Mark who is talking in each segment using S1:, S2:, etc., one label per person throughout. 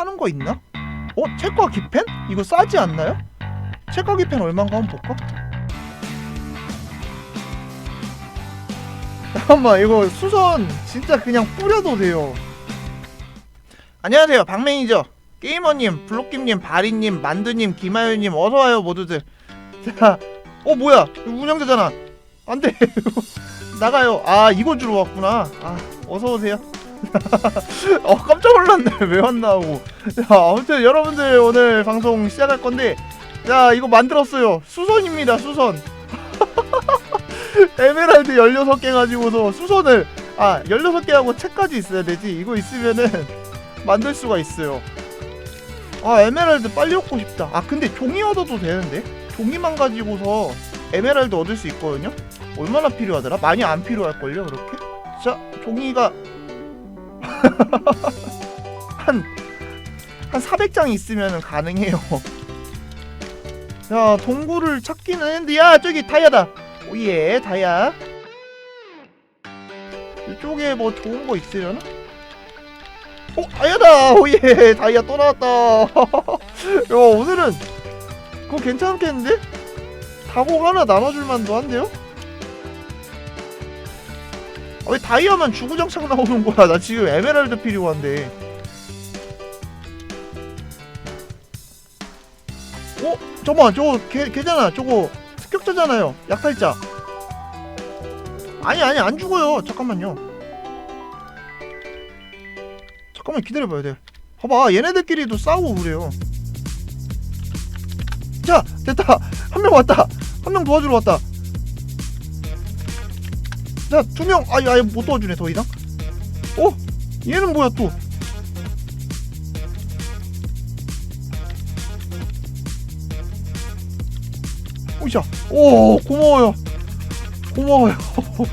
S1: 파는 거 있나? 어? 책과 기펜? 이거 싸지 않나요? 책과 기펜 얼마인가 한번 볼까? 잠깐만 이거 수선 진짜 그냥 뿌려도 돼요 안녕하세요 박맹이죠 게이머님 블록김님 바리님 만두님 김하윤님 어서와요 모두들 자, 어 뭐야 운영자잖아 안돼 나가요 아 이거 주러 왔구나 아 어서오세요 어 깜짝 놀랐네. 왜 왔나 하고. 자 아무튼 여러분들 오늘 방송 시작할 건데 자 이거 만들었어요. 수선입니다 수선. 에메랄드 16개 가지고서 수선을 아 16개 하고 책까지 있어야 되지. 이거 있으면은 만들 수가 있어요. 아 에메랄드 빨리 얻고 싶다. 아 근데 종이 얻어도 되는데? 종이만 가지고서 에메랄드 얻을 수 있거든요? 얼마나 필요하더라? 많이 안 필요할걸요 그렇게? 자 종이가 한, 한 400장 있으면 가능해요 야 동굴을 찾기는 했는데 야 저기 다이아다 오예 다이아 이쪽에 뭐 좋은 거 있으려나? 어 다이아다 오예 다이아 또 나왔다 야 오늘은 그거 괜찮겠는데? 다곡 하나 나눠줄 만도 한데요? 아, 왜 다이아만 주구장창 나오는 거야. 나 지금 에메랄드 필요한데. 어? 잠깐만 저거 걔, 걔잖아. 저거 습격자잖아요. 약탈자. 아니 아니 안 죽어요. 잠깐만요. 잠깐만 기다려봐야 돼. 봐봐 얘네들끼리도 싸우고 그래요. 자 됐다. 한 명 왔다. 한 명 도와주러 왔다 자 두명 아니 아니 못 도와주네 더 이상? 어? 얘는 뭐야 또? 오이샤. 오 고마워요. 고마워요.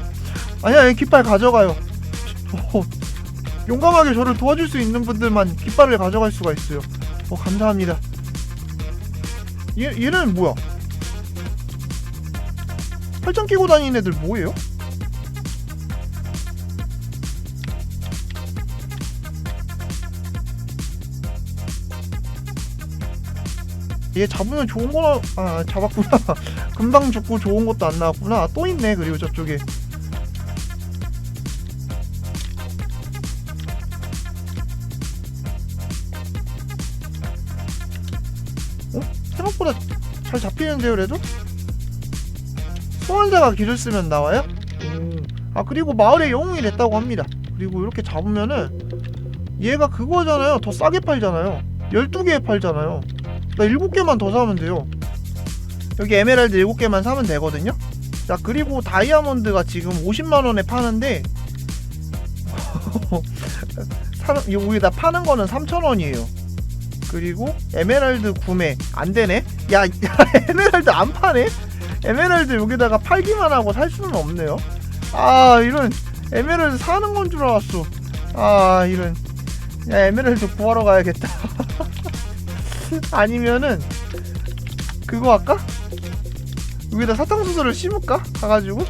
S1: 아니야 깃발 가져가요. 어, 용감하게 저를 도와줄 수 있는 분들만 깃발을 가져갈 수가 있어요. 어 감사합니다. 얘, 얘는 뭐야? 팔짱 끼고 다니는 애들 뭐예요? 얘 잡으면 좋은 거나 아 잡았구나 금방 죽고 좋은 것도 안 나왔구나 아, 또 있네 그리고 저쪽에 어? 생각보다 잘 잡히는데요 그래도? 소환자가 길을 쓰면 나와요? 오. 아 그리고 마을에 영웅이 됐다고 합니다 그리고 이렇게 잡으면은 얘가 그거잖아요 더 싸게 팔잖아요 12개 팔잖아요 나 7개만 더 사면 돼요. 여기 에메랄드 7개만 사면 되거든요. 자 그리고 다이아몬드가 지금 50만원에 파는데 여기다 파는 거는 3,000원이에요. 그리고 에메랄드 구매 안 되네? 야, 야 에메랄드 안 파네? 에메랄드 여기다가 팔기만 하고 살 수는 없네요. 아 이런 에메랄드 사는 건 줄 알았어. 아 이런. 야 에메랄드 구하러 가야겠다 아니면은 그거 할까? 여기다 사탕수수를 심을까? 가가지고?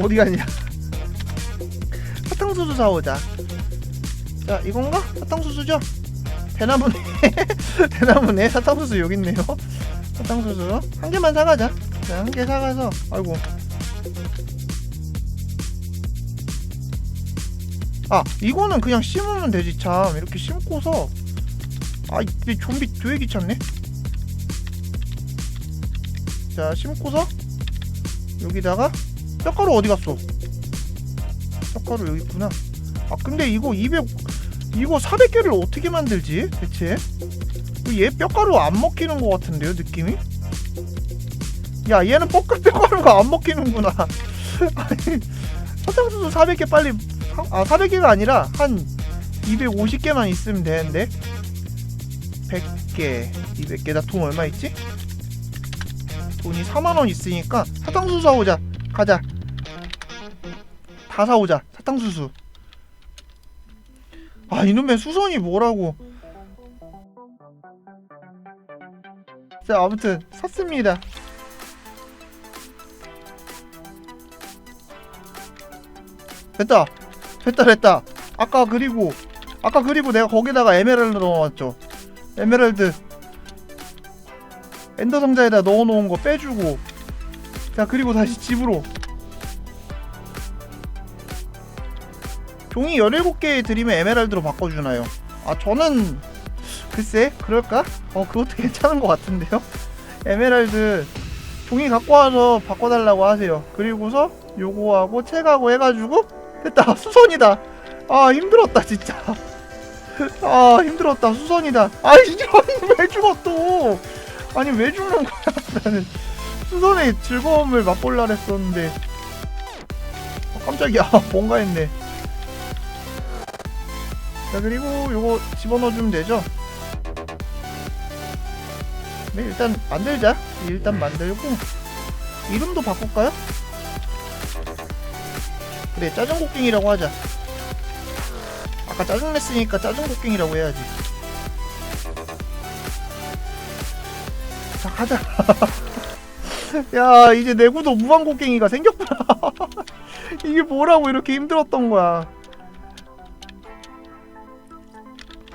S1: 어디 갔냐? 사탕수수 사오자. 자 이건가? 사탕수수죠? 대나무네. 대나무네. 사탕수수 여기 있네요. 사탕수수 한 개만 사가자. 자, 한개 사가서. 아이고. 아 이거는 그냥 심으면 되지. 참 이렇게 심고서 아 이게 좀비 되게 귀찮네. 자 심고서 여기다가 뼈가루 어디 갔어? 뼈가루 여기 있구나. 아 근데 이거 200 이거 400개를 어떻게 만들지 대체? 그얘 뼈가루 안 먹히는 것 같은데요 느낌이? 야 얘는 뻐끔 뼈가루가 안 먹히는구나. 아니 사탕수수 400개 빨리 사- 아 400개가 아니라 한 250개만 있으면 되는데 100개 200개 나돈 얼마 있지? 돈이 4만원 있으니까 사탕수수 사오자. 가자. 다 사오자. 사탕수수. 아 이놈의 수선이 뭐라고. 자 아무튼 샀습니다. 됐다. 됐다 됐다. 아까 그리고 아까 그리고 내가 거기다가 에메랄드 넣어놨죠 에메랄드. 엔더 상자에다 넣어놓은 거 빼주고 자 그리고 다시 집으로. 종이 17개 드리면 에메랄드로 바꿔주나요? 아 저는 글쎄 그럴까? 어 그것도 괜찮은 것 같은데요? 에메랄드 종이 갖고 와서 바꿔달라고 하세요. 그리고서 요거하고 책하고 해가지고 됐다. 수선이다. 아 힘들었다 진짜 아 힘들었다. 수선이다. 아이 이런 왜 죽어 또? 아니 왜 죽는 거야? 나는 수선의 즐거움을 맛볼라 했었는데. 어, 깜짝이야. 뭔가 했네. 자 그리고 요거 집어넣어주면 되죠? 네 일단 만들자. 일단 만들고. 이름도 바꿀까요? 그래 짜증곡갱이라고 하자 아까 짜증냈으니까 짜증곡갱이라고 해야지. 자 가자. 야 이제 내구도 무한곡갱이가 생겼구나. 이게 뭐라고 이렇게 힘들었던 거야.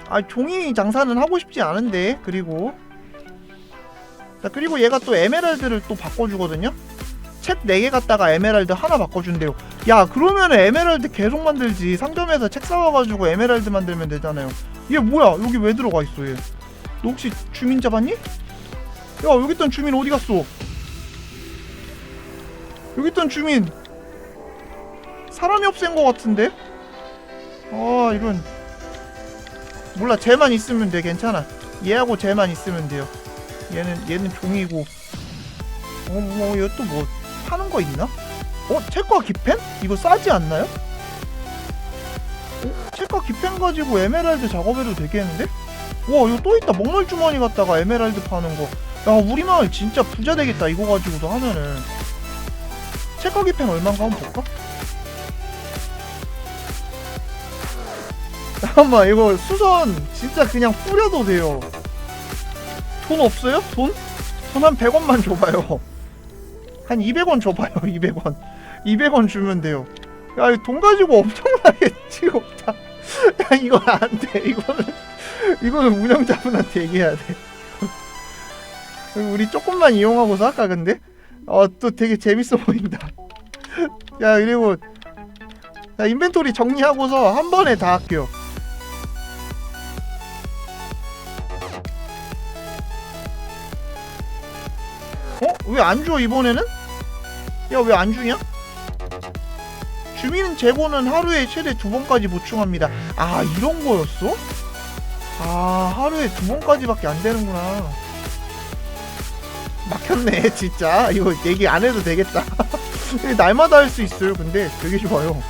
S1: 아 종이 장사는 하고 싶지 않은데 그리고. 자 그리고 얘가 또 에메랄드를 또 바꿔주거든요 책 4개 갖다가 에메랄드 하나 바꿔준대요. 야 그러면 에메랄드 계속 만들지. 상점에서 책 사와가지고 에메랄드 만들면 되잖아요. 얘 뭐야? 여기 왜 들어가 있어 얘 너 혹시 주민 잡았니? 야 여기 있던 주민 어디 갔어? 여기 있던 주민. 사람이 없앤 것 같은데? 아 이런 몰라. 쟤만 있으면 돼. 괜찮아. 얘하고 쟤만 있으면 돼요. 얘는 얘는 종이고. 어뭐 얘또 뭐 파는 거 있나? 어 책과 기펜? 이거 싸지 않나요? 어 책과 기펜 가지고 에메랄드 작업해도 되겠는데? 와 이거 또 있다 먹물 주머니 갖다가 에메랄드 파는 거. 야 우리 마을 진짜 부자 되겠다 이거 가지고도 하면은. 책과 기펜 얼마인가 한번 볼까? 잠깐만 이거 수선 진짜 그냥 뿌려도 돼요. 돈 없어요? 돈? 돈 한 100원만 줘봐요. 한 200원 줘봐요 200원 200원 주면 돼요 야, 이돈 가지고 엄청나게 지금 다. 야, 이거 안 돼. 이거는, 이거는 운영자분한테 얘기해야 돼. 우리 조금만 이용하고서 할까, 근데? 어, 또 되게 재밌어 보인다. 야, 그리고, 야, 인벤토리 정리하고서 한 번에 다 할게요. 어? 왜 안 줘, 이번에는? 야, 왜 안 주냐? 주민 재고는 하루에 최대 두 번까지 보충합니다. 아 이런 거였어? 아 하루에 두 번까지밖에 안 되는구나. 막혔네 진짜 이거 얘기 안 해도 되겠다. 날마다 할 수 있어요. 근데 되게 좋아요.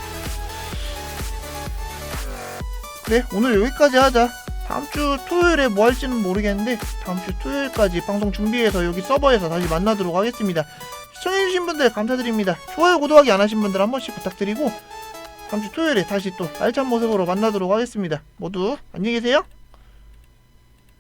S1: 네 오늘 여기까지 하자. 다음 주 토요일에 뭐 할지는 모르겠는데 다음 주 토요일까지 방송 준비해서 여기 서버에서 다시 만나도록 하겠습니다. 시청해주신 분들 감사드립니다. 좋아요, 구독하기 안 하신 분들 한 번씩 부탁드리고 다음 주 토요일에 다시 또 알찬 모습으로 만나도록 하겠습니다. 모두 안녕히 계세요.